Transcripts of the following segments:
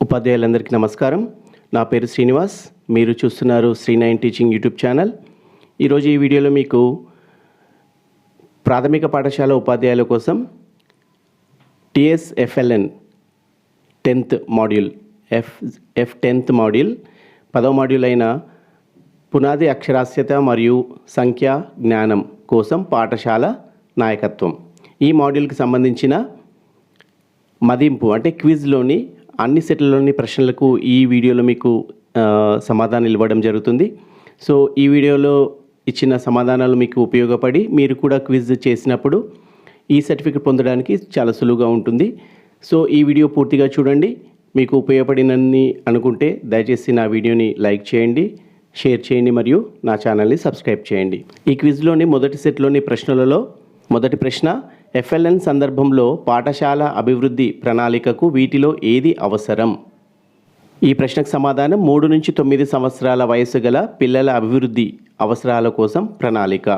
ఉపాధ్యాయులందరికీ నమస్కారం. నా పేరు శ్రీనివాస్. మీరు చూస్తున్నారు Sri nine teaching YouTube channel. ఈరోజు ఈ వీడియోలో మీకు ప్రాథమిక పాఠశాల ఉపాధ్యాయుల కోసం TSFLN tenth module F F tenth module పదవ మాడ్యూల్ అయిన పునాది అక్షరాస్యత మరియు సంఖ్యా జ్ఞానం కోసం పాఠశాల నాయకత్వం. ఈ మాడ్యూల్కి సంబంధించిన మదింపు అంటే క్విజ్లోని అన్ని సెట్లలోని ప్రశ్నలకు ఈ వీడియోలో మీకు సమాధానం ఇవ్వడం జరుగుతుంది. సో ఈ వీడియోలో ఇచ్చిన సమాధానాలు మీకు ఉపయోగపడి మీరు కూడా క్విజ్ చేసినప్పుడు ఈ సర్టిఫికెట్ పొందడానికి చాలా సులువుగా ఉంటుంది. సో ఈ వీడియో పూర్తిగా చూడండి. మీకు ఉపయోగపడినని అనుకుంటే దయచేసి నా వీడియోని లైక్ చేయండి షేర్ చేయండి మరియు నా ఛానల్ని సబ్స్క్రైబ్ చేయండి. ఈ క్విజ్లోని మొదటి సెట్లోని ప్రశ్నలలో మొదటి ప్రశ్న ఎఫ్ఎల్ఎన్ సందర్భంలో పాఠశాల అభివృద్ధి ప్రణాళికకు వీటిలో ఏది అవసరం? ఈ ప్రశ్నకు సమాధానం మూడు నుంచి తొమ్మిది సంవత్సరాల వయసు గల పిల్లల అభివృద్ధి అవసరాల కోసం ప్రణాళిక.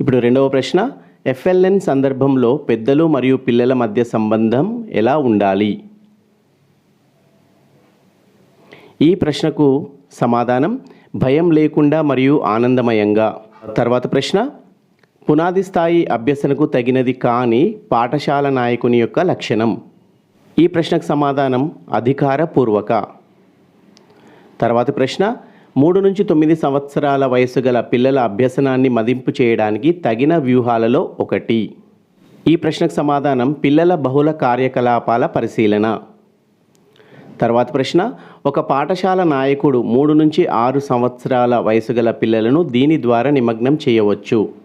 ఇప్పుడు రెండవ ప్రశ్న ఎఫ్ఎల్ఎన్ సందర్భంలో పెద్దలు మరియు పిల్లల మధ్య సంబంధం ఎలా ఉండాలి? ఈ ప్రశ్నకు సమాధానం భయం లేకుండా మరియు ఆనందమయంగా. తర్వాత ప్రశ్న పునాది స్థాయి అభ్యసనకు తగినది కాని పాఠశాల నాయకుని యొక్క లక్షణం. ఈ ప్రశ్నకు సమాధానం అధికారపూర్వక. తర్వాత ప్రశ్న మూడు నుంచి తొమ్మిది సంవత్సరాల వయసు గల పిల్లల అభ్యసనాన్ని మదింపు చేయడానికి తగిన వ్యూహాలలో ఒకటి. ఈ ప్రశ్నకు సమాధానం పిల్లల బహుళ కార్యకలాపాల పరిశీలన. తర్వాత ప్రశ్న ఒక పాఠశాల నాయకుడు మూడు నుంచి ఆరు సంవత్సరాల వయసు గల పిల్లలను దీని ద్వారా నిమగ్నం చేయవచ్చు.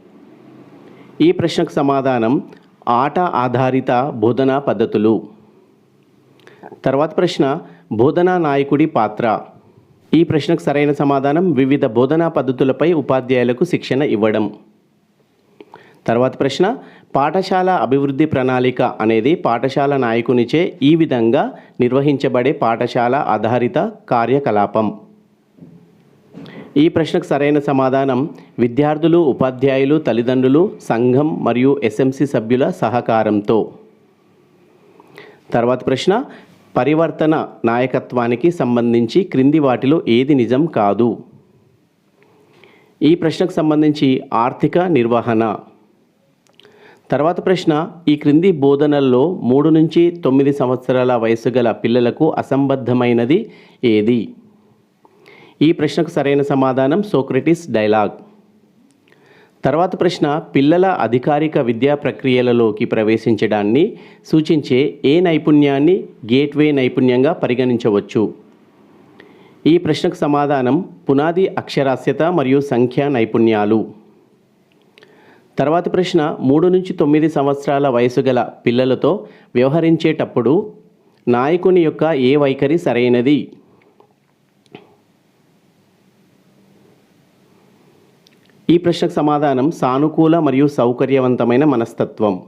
ఈ ప్రశ్నకు సమాధానం ఆట ఆధారిత బోధనా పద్ధతులు. తర్వాత ప్రశ్న బోధనా నాయకుడి పాత్ర. ఈ ప్రశ్నకు సరైన సమాధానం వివిధ బోధనా పద్ధతులపై ఉపాధ్యాయులకు శిక్షణ ఇవ్వడం. తర్వాత ప్రశ్న పాఠశాల అభివృద్ధి ప్రణాళిక అనేది పాఠశాల నాయకునిచే ఈ విధంగా నిర్వహించబడే పాఠశాల ఆధారిత కార్యకలాపం. ఈ ప్రశ్నకు సరైన సమాధానం విద్యార్థులు ఉపాధ్యాయులు తల్లిదండ్రులు సంఘం మరియు ఎస్ఎంసి సభ్యుల సహకారంతో. తర్వాత ప్రశ్న పరివర్తన నాయకత్వానికి సంబంధించి క్రింది వాటిలో ఏది నిజం కాదు? ఈ ప్రశ్నకు సంబంధించి ఆర్థిక నిర్వహణ. తర్వాత ప్రశ్న ఈ క్రింది బోధనల్లో మూడు నుంచి తొమ్మిది సంవత్సరాల వయసు గల పిల్లలకు అసంబద్ధమైనది ఏది? ఈ ప్రశ్నకు సరైన సమాధానం సోక్రటిస్ డైలాగ్. తర్వాత ప్రశ్న పిల్లల అధికారిక విద్యా ప్రక్రియలలోకి ప్రవేశించడాన్ని సూచించే ఏ నైపుణ్యాన్ని గేట్వే నైపుణ్యంగా పరిగణించవచ్చు? ఈ ప్రశ్నకు సమాధానం పునాది అక్షరాస్యత మరియు సంఖ్యా నైపుణ్యాలు. తర్వాత ప్రశ్న మూడు నుంచి తొమ్మిది సంవత్సరాల వయసు గల పిల్లలతో వ్యవహరించేటప్పుడు నాయకుని యొక్క ఏ వైఖరి సరైనది? ఈ ప్రశ్నకు సమాధానం సానుకూల మరియు సౌకర్యవంతమైన మనస్తత్వం.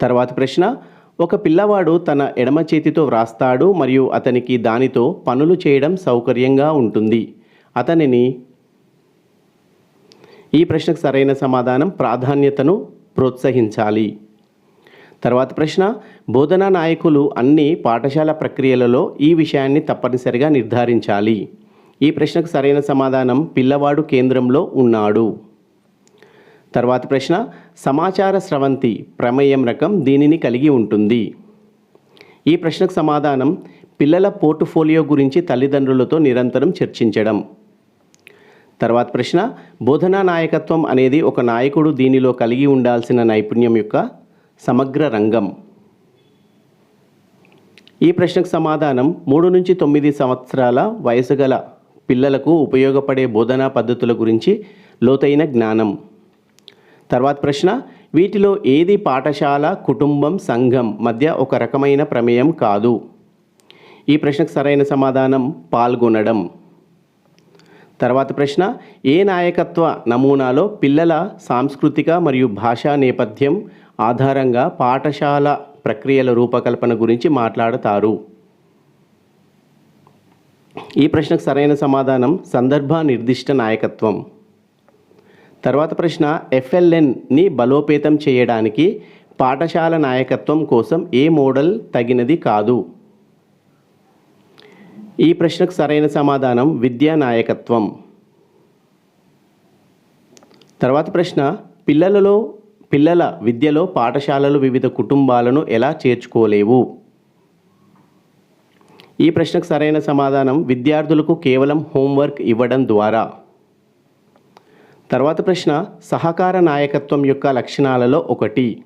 తర్వాత ప్రశ్న ఒక పిల్లవాడు తన ఎడమ చేతితో వ్రాస్తాడు మరియు అతనికి దానితో పనులు చేయడం సౌకర్యంగా ఉంటుంది. అతనిని ఈ ప్రశ్నకు సరైన సమాధానం ప్రాధాన్యతను ప్రోత్సహించాలి. తర్వాత ప్రశ్న బోధనా నాయకులు అన్ని పాఠశాల ప్రక్రియలలో ఈ విషయాన్ని తప్పనిసరిగా నిర్ధారించాలి. ఈ ప్రశ్నకు సరైన సమాధానం పిల్లవాడు కేంద్రంలో ఉన్నాడు. తర్వాత ప్రశ్న సమాచార స్రవంతి ప్రమేయం రకం దీనిని కలిగి ఉంటుంది. ఈ ప్రశ్నకు సమాధానం పిల్లల పోర్టుఫోలియో గురించి తల్లిదండ్రులతో నిరంతరం చర్చించడం. తర్వాత ప్రశ్న బోధనా నాయకత్వం అనేది ఒక నాయకుడు దీనిలో కలిగి ఉండాల్సిన నైపుణ్యం యొక్క సమగ్ర రంగం. ఈ ప్రశ్నకు సమాధానం మూడు నుంచి తొమ్మిది సంవత్సరాల వయసు గల పిల్లలకు ఉపయోగపడే బోధనా పద్ధతుల గురించి లోతైన జ్ఞానం. తర్వాత ప్రశ్న వీటిలో ఏది పాఠశాల కుటుంబం సంఘం మధ్య ఒక రకమైన ప్రమేయం కాదు? ఈ ప్రశ్నకు సరైన సమాధానం పాల్గొనడం. తర్వాత ప్రశ్న ఏ నాయకత్వ నమూనాలో పిల్లల సాంస్కృతిక మరియు భాషా నేపథ్యం ఆధారంగా పాఠశాల ప్రక్రియల రూపకల్పన గురించి మాట్లాడతారు? ఈ ప్రశ్నకు సరైన సమాధానం సందర్భ నిర్దిష్ట నాయకత్వం. తర్వాత ప్రశ్న ఎఫ్ఎల్ఎన్ని బలోపేతం చేయడానికి పాఠశాల నాయకత్వం కోసం ఏ మోడల్ తగినది కాదు? ఈ ప్రశ్నకు సరైన సమాధానం విద్యా నాయకత్వం. తర్వాత ప్రశ్న పిల్లలలో పిల్లల విద్యలో పాఠశాలలు వివిధ కుటుంబాలను ఎలా చేర్చుకోలేవు? ఈ ప్రశ్నకు సరైన సమాధానం విద్యార్థులకు కేవలం హోంవర్క్ ఇవ్వడం ద్వారా. తర్వాత ప్రశ్న సహకార నాయకత్వం యొక్క లక్షణాలలో ఒకటి.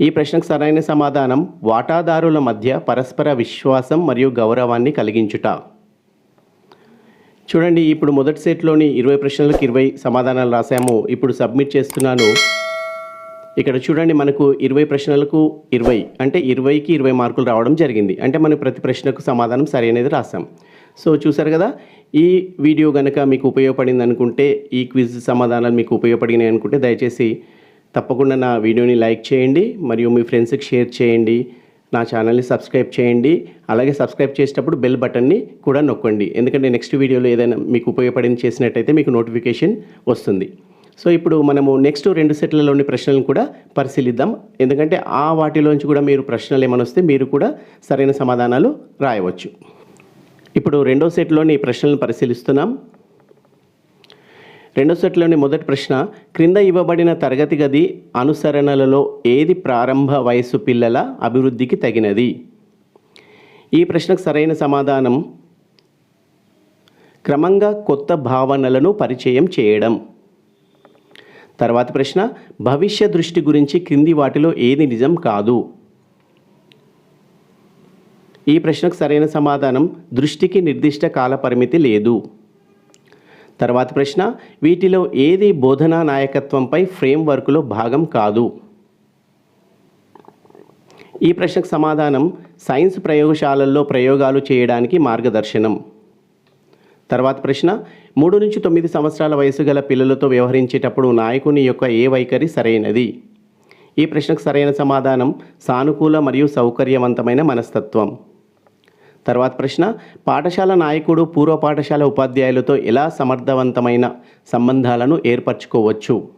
ఈ ప్రశ్నకు సరైన సమాధానం వాటాదారుల మధ్య పరస్పర విశ్వాసం మరియు గౌరవాన్ని కలిగించుట. చూడండి ఇప్పుడు మొదటి సెట్లోని ఇరవై ప్రశ్నలకు ఇరవై సమాధానాలు రాశాము. ఇప్పుడు సబ్మిట్ చేస్తున్నాను. ఇక్కడ చూడండి మనకు ఇరవై ప్రశ్నలకు ఇరవై అంటే ఇరవైకి ఇరవై మార్కులు రావడం జరిగింది. అంటే మనం ప్రతి ప్రశ్నకు సమాధానం సరైనది రాసాం సో చూసారు కదా? ఈ వీడియో కనుక మీకు ఉపయోగపడింది అనుకుంటే ఈ క్విజ్ సమాధానాలు మీకు ఉపయోగపడినాయి అనుకుంటే దయచేసి తప్పకుండా నా వీడియోని లైక్ చేయండి మరియు మీ ఫ్రెండ్స్కి షేర్ చేయండి నా ఛానల్ని సబ్స్క్రైబ్ చేయండి అలాగే సబ్స్క్రైబ్ చేసేటప్పుడు బెల్ బటన్ని కూడా నొక్కండి. ఎందుకంటే నెక్స్ట్ వీడియోలో ఏదైనా మీకు ఉపయోగపడింది చేసినట్టయితే మీకు నోటిఫికేషన్ వస్తుంది. సో ఇప్పుడు మనము నెక్స్ట్ రెండు సెట్లలోని ప్రశ్నలను కూడా పరిశీలిద్దాం. ఎందుకంటే ఆ వాటిలోంచి కూడా మీరు ప్రశ్నలు ఏమైనా వస్తే మీరు కూడా సరైన సమాధానాలు రాయవచ్చు. ఇప్పుడు రెండో సెట్లోని ప్రశ్నలను పరిశీలిస్తున్నాం. రెండో సెట్లోని మొదటి ప్రశ్న క్రింద ఇవ్వబడిన తరగతి గది అనుసరణలలో ఏది ప్రారంభ వయసు పిల్లల అభివృద్ధికి తగినది? ఈ ప్రశ్నకు సరైన సమాధానం క్రమంగా కొత్త భావనలను పరిచయం చేయడం. తర్వాత ప్రశ్న భవిష్య దృష్టి గురించి క్రింది వాటిలో ఏది నిజం కాదు? ఈ ప్రశ్నకు సరైన సమాధానం దృష్టికి నిర్దిష్ట కాల పరిమితి లేదు. తర్వాత ప్రశ్న వీటిలో ఏది బోధనా నాయకత్వంపై ఫ్రేమ్వర్క్లో భాగం కాదు? ఈ ప్రశ్నకు సమాధానం సైన్స్ ప్రయోగశాలల్లో ప్రయోగాలు చేయడానికి మార్గదర్శనం. తర్వాత ప్రశ్న మూడు నుంచి తొమ్మిది సంవత్సరాల వయసు గల పిల్లలతో వ్యవహరించేటప్పుడు నాయకుని యొక్క ఏ వైఖరి సరైనది? ఈ ప్రశ్నకు సరైన సమాధానం సానుకూల మరియు సౌకర్యవంతమైన మనస్తత్వం. తర్వాత ప్రశ్న పాఠశాల నాయకుడు పూర్వ పాఠశాల ఉపాధ్యాయులతో ఎలా సమర్థవంతమైన సంబంధాలను ఏర్పరచుకోవచ్చు?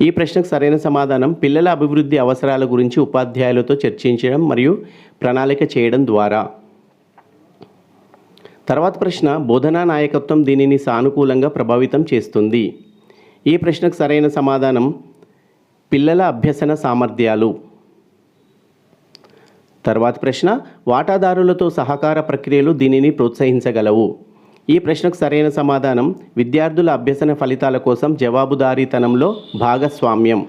ఈ ప్రశ్నకు సరైన సమాధానం పిల్లల అభివృద్ధి అవసరాల గురించి ఉపాధ్యాయులతో చర్చించడం మరియు ప్రణాళిక చేయడం ద్వారా. తర్వాత ప్రశ్న బోధనా నాయకత్వం దీనిని సానుకూలంగా ప్రభావితం చేస్తుంది. ఈ ప్రశ్నకు సరైన సమాధానం పిల్లల అభ్యసన సామర్థ్యాలు. తర్వాత ప్రశ్న వాటాదారులతో సహకార ప్రక్రియలు దీనిని ప్రోత్సహించగలవు. ఈ ప్రశ్నకు సరైన సమాధానం విద్యార్థుల అభ్యసన ఫలితాల కోసం జవాబుదారీతనంలో భాగస్వామ్యం.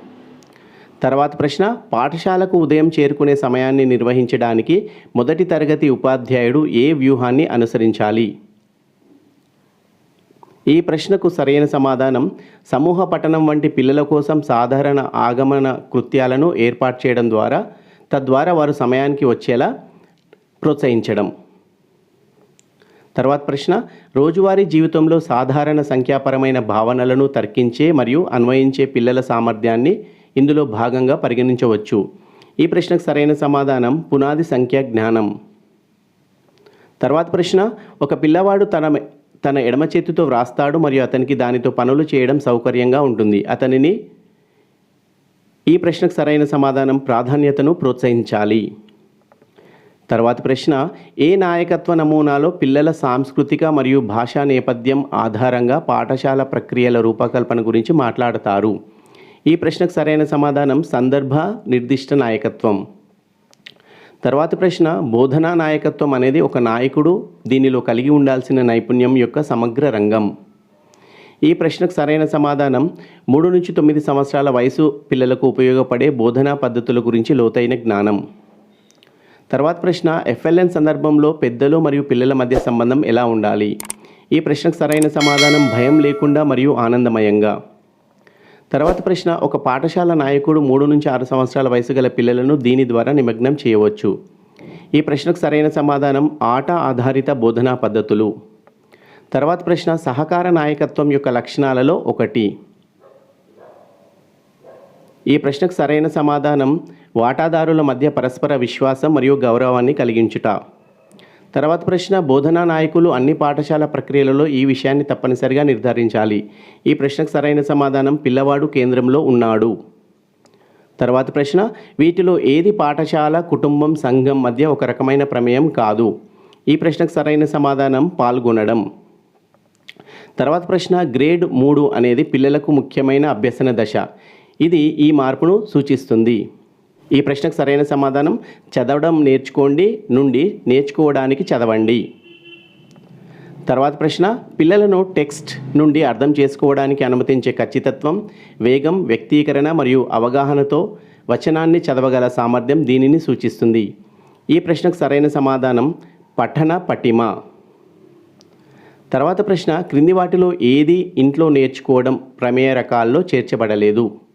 తర్వాత ప్రశ్న పాఠశాలకు ఉదయం చేరుకునే సమయాన్ని నిర్వహించడానికి మొదటి తరగతి ఉపాధ్యాయుడు ఏ వ్యూహాన్ని అనుసరించాలి? ఈ ప్రశ్నకు సరైన సమాధానం సమూహ పఠనం వంటి పిల్లల కోసం సాధారణ ఆగమన కృత్యాలను ఏర్పాటు చేయడం ద్వారా తద్వారా వారు సమయానికి వచ్చేలా ప్రోత్సహించడం. తర్వాత ప్రశ్న రోజువారీ జీవితంలో సాధారణ సంఖ్యాపరమైన భావనలను తర్కించే మరియు అన్వయించే పిల్లల సామర్థ్యాన్ని ఇందులో భాగంగా పరిగణించవచ్చు. ఈ ప్రశ్నకు సరైన సమాధానం పునాది సంఖ్యా జ్ఞానం. తర్వాత ప్రశ్న ఒక పిల్లవాడు తన తన ఎడమ చేతితో వ్రాస్తాడు మరియు అతనికి దానితో పనులు చేయడం సౌకర్యంగా ఉంటుంది. అతనిని ఈ ప్రశ్నకు సరైన సమాధానం ప్రాధాన్యతను ప్రోత్సహించాలి. తర్వాత ప్రశ్న ఏ నాయకత్వ నమూనాలో పిల్లల సాంస్కృతిక మరియు భాషా నేపథ్యం ఆధారంగా పాఠశాల ప్రక్రియల రూపకల్పన గురించి మాట్లాడతారు? ఈ ప్రశ్నకు సరైన సమాధానం సందర్భ నిర్దిష్ట నాయకత్వం. తర్వాత ప్రశ్న బోధనా నాయకత్వం అనేది ఒక నాయకుడు దీనిలో కలిగి ఉండాల్సిన నైపుణ్యం యొక్క సమగ్ర రంగం. ఈ ప్రశ్నకు సరైన సమాధానం మూడు నుంచి తొమ్మిది సంవత్సరాల వయసు పిల్లలకు ఉపయోగపడే బోధనా పద్ధతుల గురించి లోతైన జ్ఞానం. తర్వాత ప్రశ్న ఎఫ్ఎల్ఎన్ సందర్భంలో పెద్దలు మరియు పిల్లల మధ్య సంబంధం ఎలా ఉండాలి? ఈ ప్రశ్నకు సరైన సమాధానం భయం లేకుండా మరియు ఆనందమయంగా. తర్వాత ప్రశ్న ఒక పాఠశాల నాయకుడు మూడు నుంచి ఆరు సంవత్సరాల వయసు గల పిల్లలను దీని ద్వారా నిమగ్నం చేయవచ్చు. ఈ ప్రశ్నకు సరైన సమాధానం ఆట ఆధారిత బోధనా పద్ధతులు. తర్వాత ప్రశ్న సహకార నాయకత్వం యొక్క లక్షణాలలో ఒకటి. ఈ ప్రశ్నకు సరైన సమాధానం వాటాదారుల మధ్య పరస్పర విశ్వాసం మరియు గౌరవాన్ని కలిగించుట. తర్వాత ప్రశ్న బోధనా నాయకులు అన్ని పాఠశాల ప్రక్రియలలో ఈ విషయాన్ని తప్పనిసరిగా నిర్ధారించాలి. ఈ ప్రశ్నకు సరైన సమాధానం పిల్లవాడు కేంద్రంలో ఉన్నాడు. తర్వాత ప్రశ్న వీటిలో ఏది పాఠశాల కుటుంబం సంఘం మధ్య ఒక రకమైన ప్రమేయం కాదు? ఈ ప్రశ్నకు సరైన సమాధానం పాల్గొనడం. తర్వాత ప్రశ్న గ్రేడ్ మూడు అనేది పిల్లలకు ముఖ్యమైన అభ్యసన దశ. ఇది ఈ మార్పును సూచిస్తుంది. ఈ ప్రశ్నకు సరైన సమాధానం చదవడం నేర్చుకోండి నుండి నేర్చుకోవడానికి చదవండి. తర్వాత ప్రశ్న పిల్లలను టెక్స్ట్ నుండి అర్థం చేసుకోవడానికి అనుమతించే ఖచ్చితత్వం వేగం వ్యక్తీకరణ మరియు అవగాహనతో వచనాన్ని చదవగల సామర్థ్యం దీనిని సూచిస్తుంది. ఈ ప్రశ్నకు సరైన సమాధానం పఠన పటిమ. తర్వాత ప్రశ్న క్రింది వాటిలో ఏది ఇంట్లో నేర్చుకోవడం ప్రమేయ రకాల్లో చేర్చబడలేదు?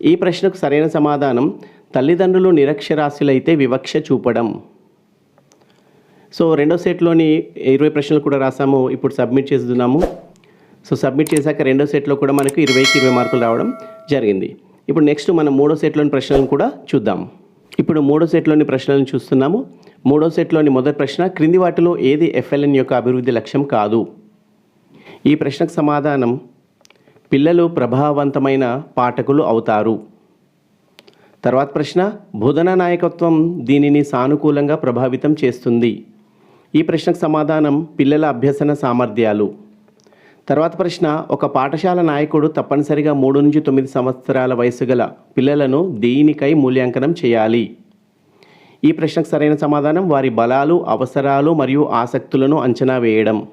ఈ ప్రశ్నకు సరైన సమాధానం తల్లిదండ్రులు నిరక్షరాస్యులైతే వివక్ష చూపడం. సో రెండో సెట్లోని ఇరవై ప్రశ్నలు కూడా రాసాము ఇప్పుడు సబ్మిట్ చేస్తున్నాము. సో సబ్మిట్ చేశాక రెండో సెట్లో కూడా మనకు ఇరవైకి ఇరవై మార్కులు రావడం జరిగింది. ఇప్పుడు నెక్స్ట్ మనం మూడో సెట్లోని ప్రశ్నలను కూడా చూద్దాం. ఇప్పుడు మూడో సెట్లోని ప్రశ్నలను చూస్తున్నాము. మూడో సెట్లోని మొదటి ప్రశ్న క్రింది వాటిలో ఏది ఎఫ్ఎల్ఎన్ యొక్క అభివృద్ధి లక్ష్యం కాదు? ఈ ప్రశ్నకు సమాధానం పిల్లలు ప్రభావవంతమైన పాఠకులు అవుతారు. తర్వాత ప్రశ్న బోధనా నాయకత్వం దీనిని సానుకూలంగా ప్రభావితం చేస్తుంది. ఈ ప్రశ్నకు సమాధానం పిల్లల అభ్యసన సామర్థ్యాలు. తర్వాత ప్రశ్న ఒక పాఠశాల నాయకుడు తప్పనిసరిగా మూడు నుంచి తొమ్మిది సంవత్సరాల వయసు గల పిల్లలను దీనికై మూల్యాంకనం చేయాలి? ఈ ప్రశ్నకు సరైన సమాధానం వారి బలాలు అవసరాలు మరియు ఆసక్తులను అంచనా వేయడం.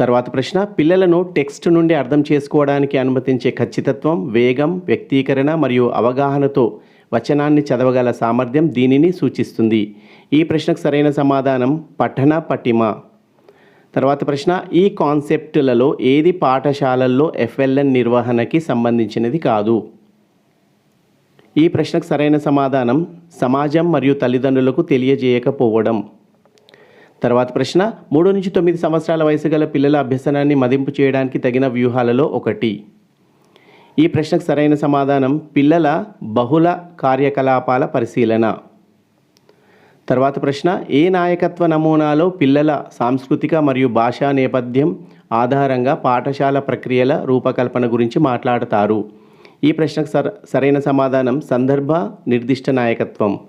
తర్వాత ప్రశ్న పిల్లలను టెక్స్ట్ నుండి అర్థం చేసుకోవడానికి అనుమతించే ఖచ్చితత్వం వేగం వ్యక్తీకరణ మరియు అవగాహనతో వచనాన్ని చదవగల సామర్థ్యం దీనిని సూచిస్తుంది. ఈ ప్రశ్నకు సరైన సమాధానం పఠన పటిమ. తర్వాత ప్రశ్న ఈ కాన్సెప్టులలో ఏది పాఠశాలల్లో ఎఫ్ఎల్ఎన్ నిర్వహణకి సంబంధించినది కాదు? ఈ ప్రశ్నకు సరైన సమాధానం సమాజం మరియు తల్లిదండ్రులకు తెలియజేయకపోవడం. తర్వాత ప్రశ్న మూడు నుంచి తొమ్మిది సంవత్సరాల వయసు గల పిల్లల అభ్యసనాన్ని మదింపు చేయడానికి తగిన వ్యూహాలలో ఒకటి. ఈ ప్రశ్నకు సరైన సమాధానం పిల్లల బహుళ కార్యకలాపాల పరిశీలన. తర్వాత ప్రశ్న ఏ నాయకత్వ నమూనాలో పిల్లల సాంస్కృతిక మరియు భాషా నేపథ్యం ఆధారంగా పాఠశాల ప్రక్రియల రూపకల్పన గురించి మాట్లాడతారు? ఈ ప్రశ్నకు సర సరైన సమాధానం సందర్భ నిర్దిష్ట నాయకత్వం.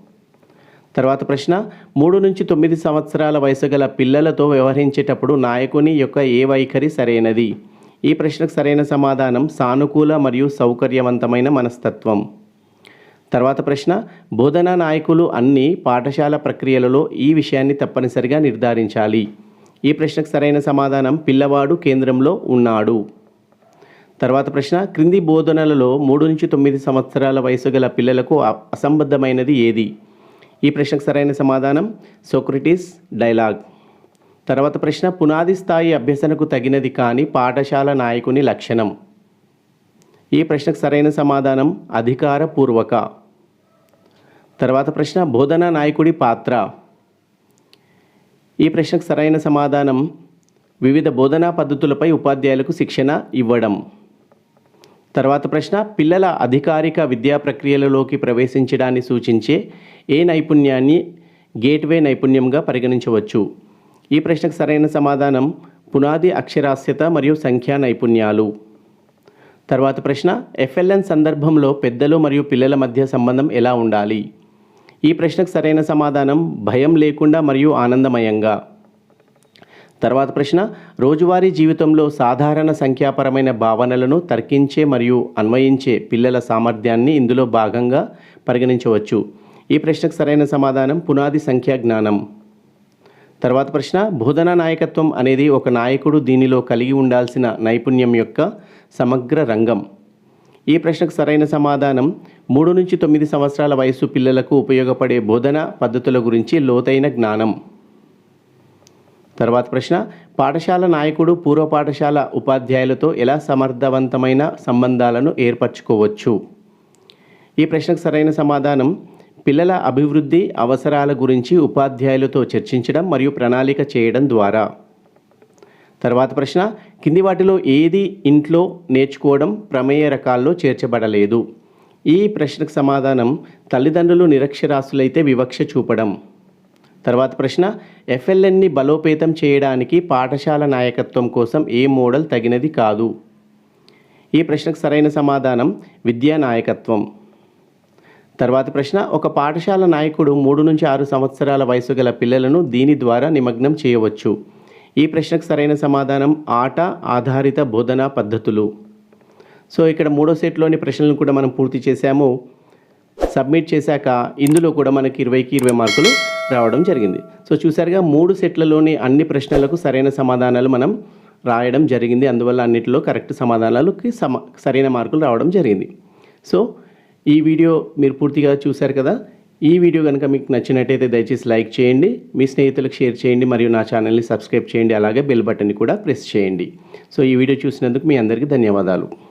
తర్వాత ప్రశ్న మూడు నుంచి తొమ్మిది సంవత్సరాల వయసు గల పిల్లలతో వ్యవహరించేటప్పుడు నాయకుని యొక్క ఏ వైఖరి సరైనది? ఈ ప్రశ్నకు సరైన సమాధానం సానుకూల మరియు సౌకర్యవంతమైన మనస్తత్వం. తర్వాత ప్రశ్న బోధనా నాయకులు అన్ని పాఠశాల ప్రక్రియలలో ఈ విషయాన్ని తప్పనిసరిగా నిర్ధారించాలి. ఈ ప్రశ్నకు సరైన సమాధానం పిల్లవాడు కేంద్రంలో ఉన్నాడు. తర్వాత ప్రశ్న క్రింది బోధనలలో మూడు నుంచి తొమ్మిది సంవత్సరాల వయసు గల పిల్లలకు అసంబద్ధమైనది ఏది? ఈ ప్రశ్నకు సరైన సమాధానం సోక్రటీస్ డైలాగ్. తర్వాత ప్రశ్న పునాది స్థాయి అభ్యసనకు తగినది కాని పాఠశాల నాయకుని లక్షణం. ఈ ప్రశ్నకు సరైన సమాధానం అధికారపూర్వక. తర్వాత ప్రశ్న బోధనా నాయకుడి పాత్ర. ఈ ప్రశ్నకు సరైన సమాధానం వివిధ బోధనా పద్ధతులపై ఉపాధ్యాయులకు శిక్షణ ఇవ్వడం. తర్వాత ప్రశ్న పిల్లల అధికారిక విద్యా ప్రక్రియలలోకి ప్రవేశించడాన్ని సూచించే ఏ నైపుణ్యాన్ని గేట్వే నైపుణ్యంగా పరిగణించవచ్చు? ఈ ప్రశ్నకు సరైన సమాధానం పునాది అక్షరాస్యత మరియు సంఖ్యా నైపుణ్యాలు. తర్వాత ప్రశ్న ఎఫ్ఎల్ఎన్ సందర్భంలో పెద్దలు మరియు పిల్లల మధ్య సంబంధం ఎలా ఉండాలి? ఈ ప్రశ్నకు సరైన సమాధానం భయం లేకుండా మరియు ఆనందమయంగా. తర్వాత ప్రశ్న రోజువారీ జీవితంలో సాధారణ సంఖ్యాపరమైన భావనలను తర్కించే మరియు అన్వయించే పిల్లల సామర్థ్యాన్ని ఇందులో భాగంగా పరిగణించవచ్చు. ఈ ప్రశ్నకు సరైన సమాధానం పునాది సంఖ్యా జ్ఞానం. తర్వాత ప్రశ్న బోధనా నాయకత్వం అనేది ఒక నాయకుడు దీనిలో కలిగి ఉండాల్సిన నైపుణ్యం యొక్క సమగ్ర రంగం. ఈ ప్రశ్నకు సరైన సమాధానం మూడు నుంచి తొమ్మిది సంవత్సరాల వయసు పిల్లలకు ఉపయోగపడే బోధన పద్ధతుల గురించి లోతైన జ్ఞానం. తర్వాత ప్రశ్న పాఠశాల నాయకుడు పూర్వ పాఠశాల ఉపాధ్యాయులతో ఎలా సమర్థవంతమైన సంబంధాలను ఏర్పరచుకోవచ్చు? ఈ ప్రశ్నకు సరైన సమాధానం పిల్లల అభివృద్ధి అవసరాల గురించి ఉపాధ్యాయులతో చర్చించడం మరియు ప్రణాళిక చేయడం ద్వారా. తర్వాత ప్రశ్న కింది వాటిలో ఏది ఇంట్లో నేర్చుకోవడం ప్రమేయ రకాల్లో చేర్చబడలేదు? ఈ ప్రశ్నకు సమాధానం తల్లిదండ్రులు నిరక్షరాస్యులైతే వివక్ష చూపడం. తర్వాత ప్రశ్న ఎఫ్ఎల్ఎన్ని బలోపేతం చేయడానికి పాఠశాల నాయకత్వం కోసం ఏ మోడల్ తగినది కాదు? ఈ ప్రశ్నకు సరైన సమాధానం విద్యా నాయకత్వం. తర్వాత ప్రశ్న ఒక పాఠశాల నాయకుడు మూడు నుంచి ఆరు సంవత్సరాల వయసు గల పిల్లలను దీని ద్వారా నిమగ్నం చేయవచ్చు. ఈ ప్రశ్నకు సరైన సమాధానం ఆట ఆధారిత బోధనా పద్ధతులు. సో ఇక్కడ మూడో సెట్లోని ప్రశ్నలను కూడా మనం పూర్తి చేశాము. సబ్మిట్ చేశాక ఇందులో కూడా మనకి ఇరవైకి ఇరవై మార్కులు రావడం జరిగింది. సో చూసారుగా మూడు సెట్లలోని అన్ని ప్రశ్నలకు సరైన సమాధానాలు మనం రాయడం జరిగింది. అందువల్ల అన్నిటిలో కరెక్ట్ సమాధానాలకి సమ సరైన మార్కులు రావడం జరిగింది. సో ఈ వీడియో మీరు పూర్తిగా చూశారు కదా? ఈ వీడియో కనుక మీకు నచ్చినట్టయితే దయచేసి లైక్ చేయండి మీ స్నేహితులకు షేర్ చేయండి మరియు నా ఛానల్ని సబ్స్క్రైబ్ చేయండి అలాగే బెల్ బటన్ని కూడా ప్రెస్ చేయండి. సో ఈ వీడియో చూసినందుకు మీ అందరికీ ధన్యవాదాలు.